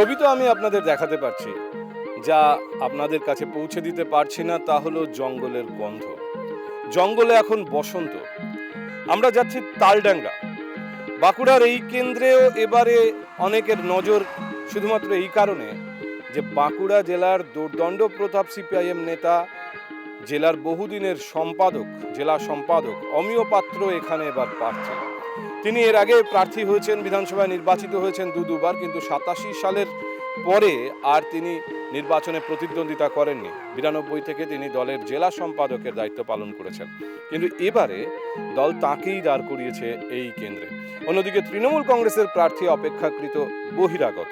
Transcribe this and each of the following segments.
ছবি তো আমি আপনাদের দেখাতে পারছি। যা আপনাদের কাছে পৌঁছে দিতে পারছি না, তা হলো জঙ্গলের গন্ধ। জঙ্গলে এখন বসন্ত। আমরা যাচ্ছি তালডাংরা। বাঁকুড়ার এই কেন্দ্রেও এবারে অনেকের নজর শুধুমাত্র এই কারণে যে বাঁকুড়া জেলার দুর্দণ্ড প্রতাপ সিপিআইএম নেতা, জেলার বহুদিনের সম্পাদক, জেলা সম্পাদক অমিয় পাত্র এখানে এবার প্রার্থী তিনি এর আগে প্রার্থী হয়েছেন, বিধানসভায় নির্বাচিত হয়েছেন দু দুবার, কিন্তু সাতাশি সালের পরে আর তিনি নির্বাচনে প্রতিদ্বন্দ্বিতা করেননি। বিরানব্বই থেকে তিনি দলের জেলা সম্পাদকের দায়িত্ব পালন করেছেন। কিন্তু এবারে দল তাকেই দাঁড় করিয়েছে এই কেন্দ্রে। অন্যদিকে তৃণমূল কংগ্রেসের প্রার্থী অপেক্ষাকৃত বহিরাগত।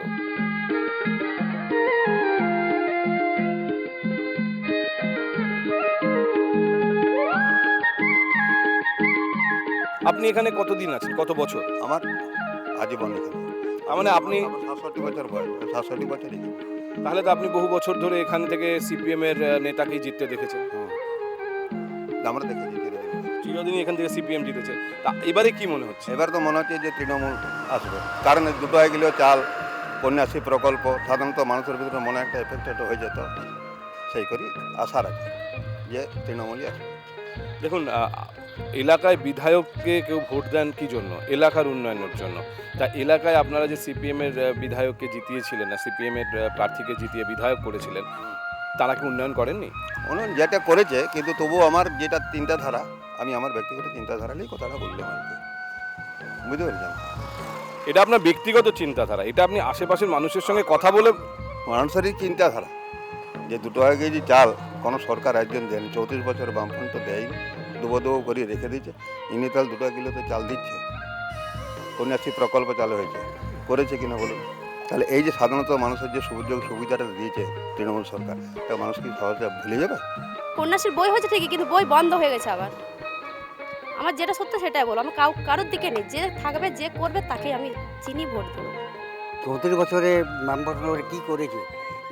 আপনি এখানে কতদিন আছেন? কত বছর? আমার আজীবন এখানে মানে আপনি সাতষট্টি বছর বয়স সাতষট্টি বছর তাহলে তো আপনি বহু বছর ধরে এখান থেকে সিপিএম এর নেতাকেই জিততে দেখেছেন। আমরা দেখেছি চিরদিন। এখান থেকে সিপিএম জিতেছে। তা এবারে কি মনে হচ্ছে? এবার তো মনে হচ্ছে যে তৃণমূল আসবে। কারণ দুটো হয়ে গেলেও চাল কন্যাশ্রী প্রকল্প সাধারণত মানুষের ভিতরে মনে একটা এফেক্ট একটা হয়ে যেত। সেই করি আশা রাখি যে তৃণমূলই আসবে। দেখুন এলাকায় বিধায়ককে কেউ ভোট দেন কি জন্য? এলাকার উন্নয়নের জন্য। তা এলাকায় আপনারা যে সিপিএম এর বিধায়ককে জিতিয়েছিলেন না সিপিএম এর প্রার্থীকে জিতিয়ে বিধায়ক করেছিলেন তারা কি উন্নয়ন করেননি? উন্নয়ন যেটা করেছে কিন্তু তবুও আমার যেটা চিন্তাধারা আমি আমার ব্যক্তিগত চিন্তাধারা নিয়ে কথাটা আর কি। বুঝতে পেরেছেন? এটা আপনার ব্যক্তিগত চিন্তাধারা এটা আপনি আশেপাশের মানুষের সঙ্গে কথা বলে মানুষেরই চিন্তাধারা। যে দুটো আগে যে চাল কোনো সরকার একজন দেন চৌত্রিশ বছর বামফ্রন্ট তো দেয়নি। দুবো দুবো করে রেখে দিয়েছে। ইনি তাহলে দুটো কিলো তো চাল দিচ্ছে। কন্যাশ্রী প্রকল্প চালু হয়েছে। করেছে কিনা বলুন? তাহলে এই যে সাধারণত মানুষের যে সুযোগ সুবিধাটা দিয়েছে তৃণমূল সরকার তা মানুষ কি সহজে ভুলে যাবে? কন্যাশ্রীর বই হয়েছে ঠিকই কিন্তু বই বন্ধ হয়ে গেছে আবার। আমার যেটা সত্য সেটাই বলো আমি কাউ কারোর দিকে নেই। যে থাকবে যে করবে তাকে আমি চিনি ভোট দেবো। চৌত্রিশ বছরে করে কী করেছে?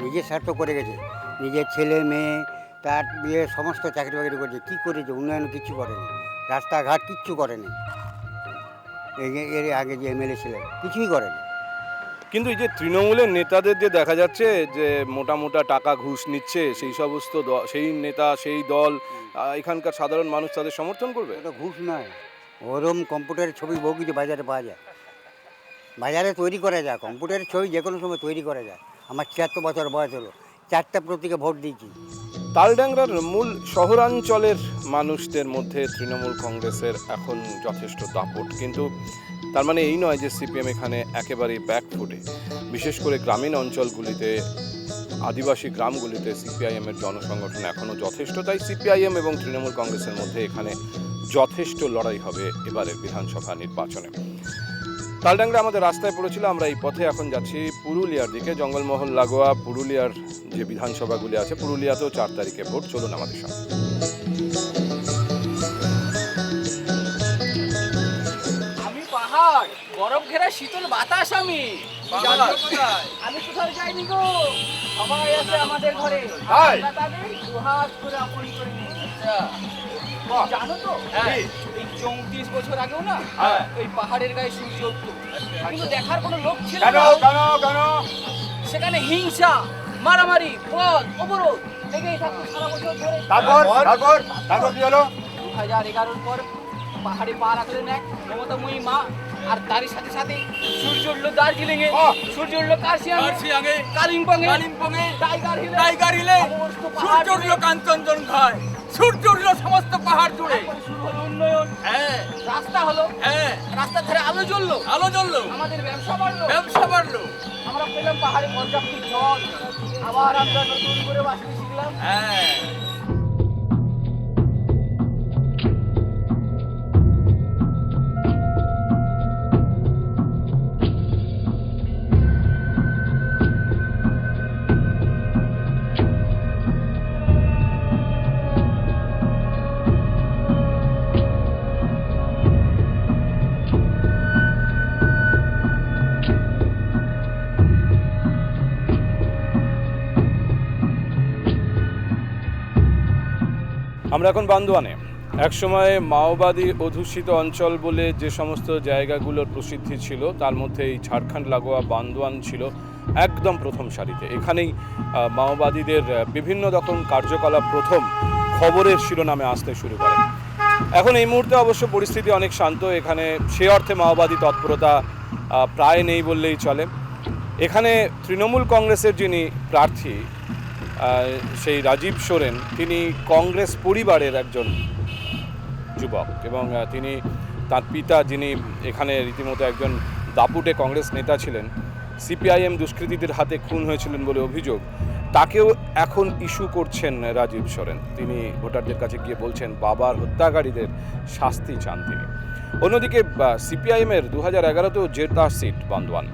নিজের স্বার্থ করে গেছে। নিজের ছেলে মেয়ে তার বিয়ে সমস্ত চাকরি বাকরি করেছে। কী করেছে? উন্নয়ন কিচ্ছু করেনি। রাস্তাঘাট কিচ্ছু করেনি। এই যে এর আগে যে এমএলএ ছিলেন কিছুই করেনি। কিন্তু এই যে তৃণমূলের নেতাদের যে দেখা যাচ্ছে যে মোটা মোটা টাকা ঘুষ নিচ্ছে সেই সমস্ত সেই নেতা সেই দল এখানকার সাধারণ মানুষ তাদের সমর্থন করবে? ওটা ঘুষ নয়। ওরম কম্পিউটারের ছবি বহু কিছু বাজারে পাওয়া যায়। বাজারে তৈরি করা যায় কম্পিউটারের ছবি যে কোনো সময় তৈরি করা যায়। আমার ছিয়াত্তর বছর বয়স হলো। চারটা প্রতীকে ভোট দিয়েছি। তালডাংরার মূল শহরাঞ্চলের মানুষদের মধ্যে তৃণমূল কংগ্রেসের এখন যথেষ্ট দাপট। কিন্তু তার মানে এই নয় যে সিপিএম এখানে একেবারেই ব্যাকফুটে। বিশেষ করে গ্রামীণ অঞ্চলগুলিতে, আদিবাসী গ্রামগুলিতে সিপিআইএম এর জনসংগঠন এখনও যথেষ্ট। তাই সিপিআইএম এবং তৃণমূল কংগ্রেসের মধ্যে এখানে যথেষ্ট লড়াই হবে এবারের বিধানসভা নির্বাচনে। তালডাংরা আমাদের রাস্তায় পড়েছিল আমরা এই পথে এখন যাচ্ছি পুরুলিয়ার দিকে জঙ্গলমহল লাগোয়া পুরুলিয়ার যে বিধানসভাগুলি আছে পুরুলিয়াতেও চার তারিখে ভোট চলুন আমাদের সঙ্গে আমি পাহাড় বরফ ঘেরা শীতল বাতাস আমি। আমি কোথাও যাইনি গো। সবাই আছে আমাদের ঘরে। তাদের দুহাত করে আপন করে। জানো তো? এই চৌত্রিশ বছর আগেও না ওই পাহাড়ের গায়ে সূর্য উঠতো। কিন্তু দেখার কোনো লোক ছিল না। সেখানে হিংসা মারামারি পথ অবরোধ লেগেই থাকতো সারা বছর ধরে। দু হাজার এগারোর পর পাহাড়ে পা রাখলেন এক মমতাময়ী মা। আর তারই সাথে সাথে সূর্য উঠল দার্জিলিং এ। সূর্য উঠল কার্শিয়াং এ। কালিম্পং এ। কালিম্পং এ। টাইগার হিলে। টাইগার হিলে। সূর্য উঠল কাঞ্চনজঙ্ঘায়। সূর্য উঠল সমস্ত পাহাড় জুড়ে। শুরু হলো উন্নয়ন। হ্যাঁ। রাস্তা হলো। হ্যাঁ। রাস্তার ধারে আলো জ্বললো। আলো জ্বললো। আমাদের ব্যবসা বাড়লো। ব্যবসা বাড়লো। আমরা পেলাম পাহাড়ে পর্যাপ্ত জল। আবার আমরা নতুন করে বাঁচতে শিখলাম। হ্যাঁ। আমরা এখন বান্দোয়ানে। একসময় মাওবাদী অধ্যুষিত অঞ্চল বলে যে সমস্ত জায়গাগুলোর প্রসিদ্ধি ছিল, তার মধ্যে এই ঝাড়খণ্ড লাগোয়া বান্দোয়ান ছিল একদম প্রথম সারিতে। এখানেই মাওবাদীদের বিভিন্ন রকম কার্যকলাপ প্রথম খবরের শিরোনামে আসতে শুরু করে। এখন এই মুহূর্তে অবশ্য পরিস্থিতি অনেক শান্ত। এখানে সে অর্থে মাওবাদী তৎপরতা প্রায় নেই বললেই চলে। এখানে তৃণমূল কংগ্রেসের যিনি প্রার্থী সেই রাজীব সোরেন, তিনি কংগ্রেস পরিবারের একজন যুবক এবং তিনি তার পিতা যিনি এখানে রীতিমতো একজন দাপুটে কংগ্রেস নেতা ছিলেন, সিপিআইএম দুষ্কৃতীদের হাতে খুন হয়েছিলেন বলে অভিযোগ, তাকেও এখন ইস্যু করছেন রাজীব সোরেন। তিনি ভোটারদের কাছে গিয়ে বলছেন, বাবার হত্যাকারীদের শাস্তি চান তিনি। অন্যদিকে সিপিআইএমের দু হাজার এগারোতেও জেতা সিট বান্দওয়ান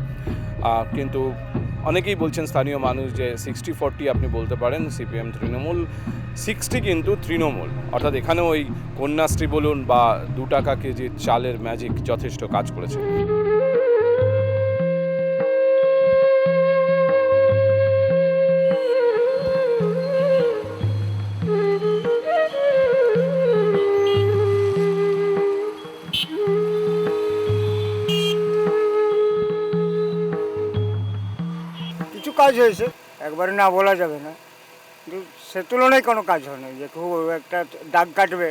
কিন্তু অনেকেই বলছেন স্থানীয় মানুষ যে সিক্সটি ফোরটি আপনি বলতে পারেন সিপিএম তৃণমূল সিক্সটি কিন্তু তৃণমূল। অর্থাৎ এখানে ওই কন্যাশ্রী বলুন বা দু টাকা কেজির চালের ম্যাজিক যথেষ্ট কাজ করেছে। কাজ হয়েছে একবারে না বলা যাবে না। কিন্তু সে তুলনায় কোনো কাজ হয়নি যে খুব একটা দাগ কাটবে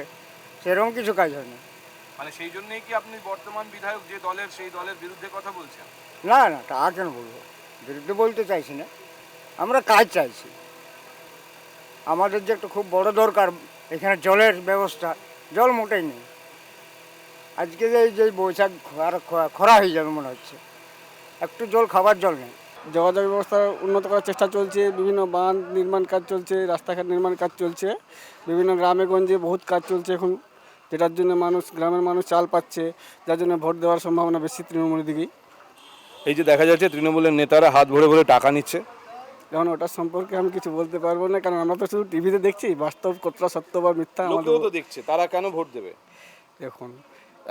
সেরকম কিছু কাজ হয়নি মানে সেই জন্যই কি আপনি বর্তমান বিধায়ক যে দলের সেই দলের বিরুদ্ধে কথা বলছেন? না না তা কেন বলব? বিরুদ্ধে বলতে চাইছি না। আমরা কাজ চাইছি। আমাদের যে একটা খুব বড় দরকার এখানে জলের ব্যবস্থা জল মোটেই নেই। আজকে যে এই যে বৈশাখ আর খরা হয়ে যাবে মনে হচ্ছে একটু জল খাবার জল নেই। যোগাযোগ ব্যবস্থা উন্নত করার চেষ্টা চলছে বিভিন্ন বাঁধ নির্মাণ কাজ চলছে রাস্তাঘাট নির্মাণ কাজ চলছে বিভিন্ন গ্রামে গঞ্জে বহুত কাজ চলছে এখন যেটার জন্য মানুষ গ্রামের মানুষ চাল পাচ্ছে যার জন্য ভোট দেওয়ার সম্ভাবনা বেশি তৃণমূলের দিকেই। এই যে দেখা যাচ্ছে তৃণমূলের নেতারা হাত ভরে ভরে টাকা নিচ্ছে। এখন ওটার সম্পর্কে আমি কিছু বলতে পারব না কারণ আমরা তো শুধু টিভিতে দেখছি বাস্তব কতটা সত্য বা মিথ্যা আমাদের দেখছে তারা কেন ভোট দেবে? দেখুন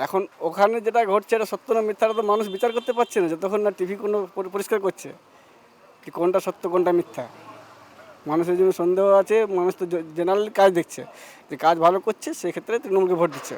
এখন ওখানে যেটা ঘটছে, এটা সত্য না মিথ্যাটা তো মানুষ বিচার করতে পারছে না, যতক্ষণ না টিভি কোনো পরিষ্কার করছে কি কোনটা সত্য, কোনটা মিথ্যা। মানুষের জন্য সন্দেহ আছে, মানুষ তো জেনারেল কাজ দেখছে। যে কাজ ভালো করছে, সেক্ষেত্রে তৃণমূলকে ভোট দিচ্ছে।